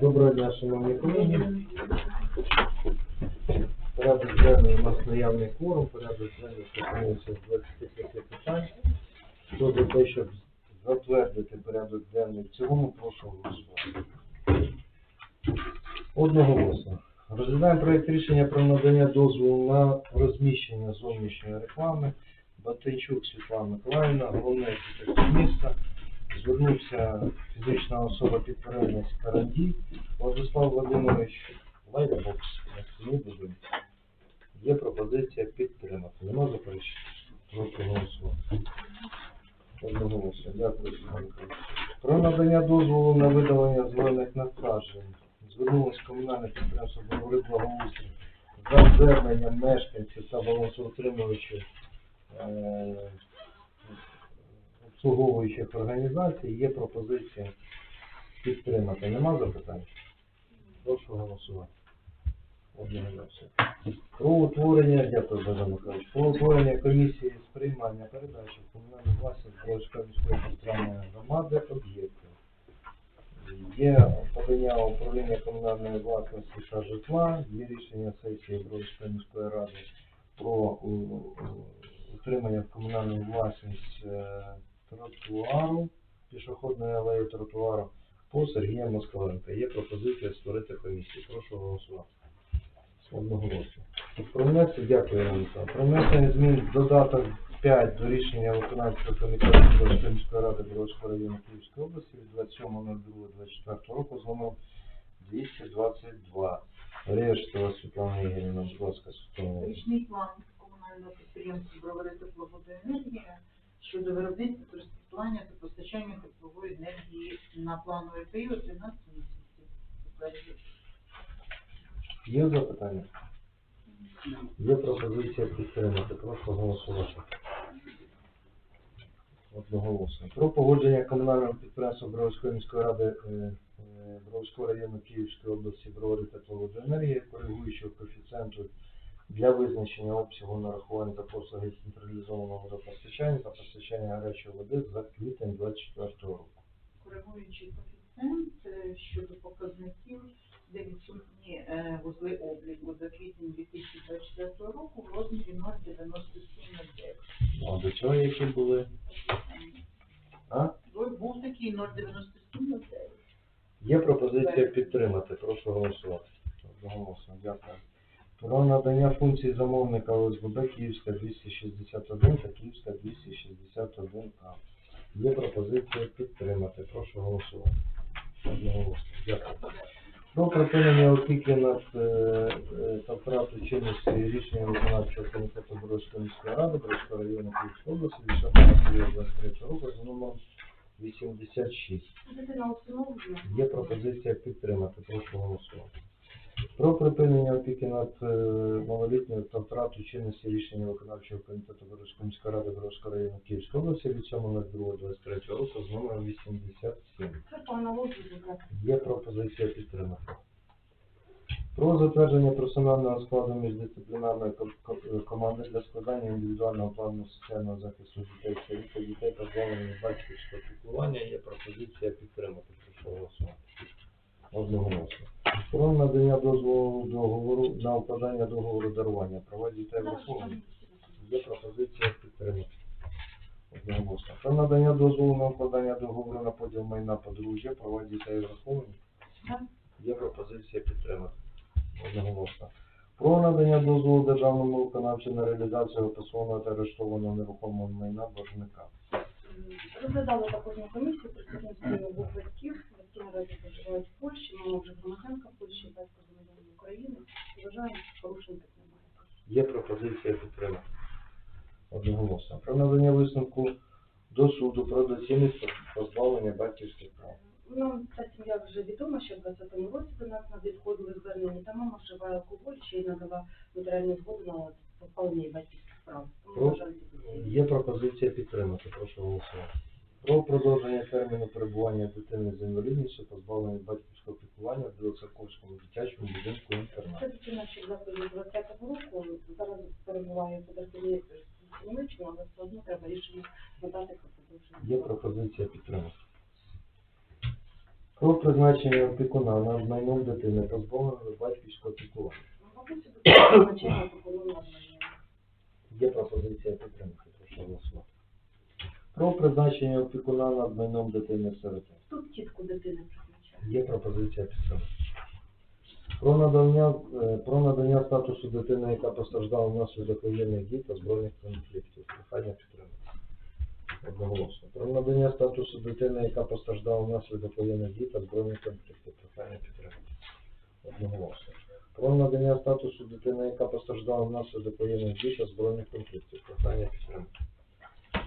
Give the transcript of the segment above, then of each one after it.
Доброго дня, шановні колеги. Порядок денний у нас наявний кворум, порядок денний пропонується з 25 питань. Хто за те, щоб затвердити порядок денний в цілому, прошу голосувати. Одноголосно. Розглядаємо проєкт рішення про надання дозволу на розміщення зовнішньої реклами. Батийчук Світлана Миколаївна, головний архітектор міста. Звернувся фізична особа підприємець Карандій Владислав Володимирович Лайдабокс на будинку. Є пропозиція підтримати. Нема заперечень? Прошу. Одноголосно. Дякую, Про надання дозволу на видалення зелених насаджень. Звернулось комунальне підприємство Добрий Благоустрій за зверненням мешканців та балансоутримувачів е, обслуговуючих організацій. Є пропозиція підтримати. Нема запитань? Прошу голосувати. Одноголосно. Про утворення, дякую, Богдан Михайлович, про утворення комісії з приймання передачі в комунальну власність міської територіальної громади об'єктів. Є подання управління комунальної власності та житла, є рішення сесії Бровської міської ради про у- утримання в комунальну власність е, тротуару, пішохідної алеї тротуару по Сергія Москаленка. Є пропозиція створити комісію. Прошу голосувати. Одноголосно. Про внесення, дякую, Ірина Михайлівна. Про змін додаток 5 до рішення виконавчого комітету міської ради Бровського району Київської області від 27.02.24 року з номером 222. Рештова Світлана Ігорівна, будь ласка, Світлана. Річний план комунального підприємства «Бровари тепловодоенергія» щодо виробництва користування та постачання теплової енергії на плановий період 12 місяців. Є запитання? Є пропозиція підтримати. Прошу голосувати. Одноголосно. Про погодження комунального підприємства Бровської міської ради е, е, Бровського району Київської області Бровари тепловодоенергії, коригуючого коефіцієнту для визначення обсягу нарахування за послуги централізованого водопостачання та постачання гарячої води за квітень 2024 року. Коригуючий коефіцієнт е, щодо показників, де відсутні е, вузли обліку за квітень 2024 року в розмірі 0,9709. А до цього які були? А? Був такий 0,9709. Є пропозиція підтримати. Прошу голосувати. Дякую. Про надання функцій замовника ОСББ Київська 261 та Київська 261А. Є пропозиція підтримати. Прошу голосувати. Одноголосно. Дякую. Про припинення опіки над е, е, та втрату чинності рішення виконавчого комітету Бродської міської ради Бродського району Київської області від 23 року з номером 86. Є пропозиція підтримати. Прошу голосувати. Про припинення опіки над е, малолітньою та втрату чинності рішення виконавчого комітету Боровської міської ради Боровського району Київської області від 7.02.23 року з номером 87. Це по аналогії зібрати. Є пропозиція підтримати. Про затвердження персонального складу міждисциплінарної ко- ко- команди для складання індивідуального плану соціального захисту дітей та дітей позбавлених батьківського піклування є пропозиція підтримати. Прошу голосувати. Одноголосно. Про надання дозволу договору на укладання договору дарування права дітей враховані. Є пропозиція підтримати. Одноголосно. Про надання дозволу на укладання договору на поділ майна подружжя, права дітей враховані. Є пропозиція підтримати. Одноголосно. Про надання дозволу державному виконавцю на реалізацію описаного та арештованого нерухомого майна боржника. Розглядали також на комісію представництво обох батьків. Наразі проживають в Польщі, мама вже громадянка Польщі, батько громадянин України. Вважаю, що порушень так немає. Є пропозиція підтримати. Одноголосно. Про надання висновку до суду про доцільність позбавлення батьківських прав. Ну, ця сім'я вже відома, що в 20-му році до нас надходили звернення, та мама вживає алкоголь, й надала нотаріальну згоду на позбавлення батьківських прав. Тому Про- вважаю, що Є пропозиція підтримати. Прошу голосувати. Про продовження терміну перебування дитини з інвалідністю, позбавлення батьківського піклування в Білоцерковському дитячому будинку Це інтернату. дитина ще в закладі 20-го року, зараз перебуває в Німеччині, але все одно треба рішення надати про продовження. Є пропозиція підтримати. Про призначення опікуна над майном дитини позбавленої батьківського опікування. Обмеження. Є пропозиція підтримки. Прошу голосувати. Про призначення опікуна над майном дитини сироти. Тут тітку дитини призначають. Є пропозиція підтримки. Про надання, е, про надання статусу дитини, яка постраждала внаслідок воєнних дій та збройних конфліктів. Прохання підтримки. Одноголосно. Про надання статусу дитини, яка постраждала внаслідок воєнних дій та збройних конфліктів. Прохання підтримки. Одноголосно. Про надання статусу дитини, яка постраждала внаслідок воєнних дій та збройних конфліктів. Прохання підтримки.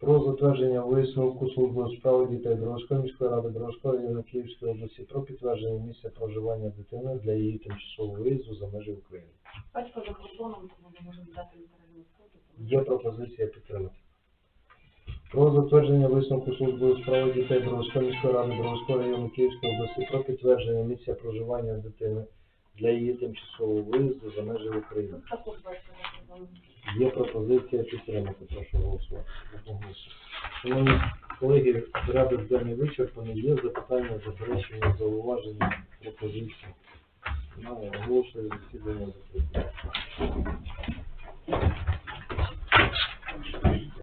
Про затвердження висновку служби у справи дітей Дорожської міської ради Дорожської району Київської області про підтвердження місця проживання дитини для її тимчасового виїзду за межі України. Батько за кордоном, тому ми можемо дати нотаріальну Є пропозиція підтримати. Про затвердження висновку служби у справи дітей Дорожської міської ради Дорожського району Київської області про підтвердження місця проживання дитини для її тимчасового виїзду за межі України. Також батько за кордоном. Є пропозиція підтримати. Прошу голосувати. Шановні колеги, порядок денний вичерпаний. Є запитання, заперечення, зауваження, пропозиції. Оголошую засідання закритим.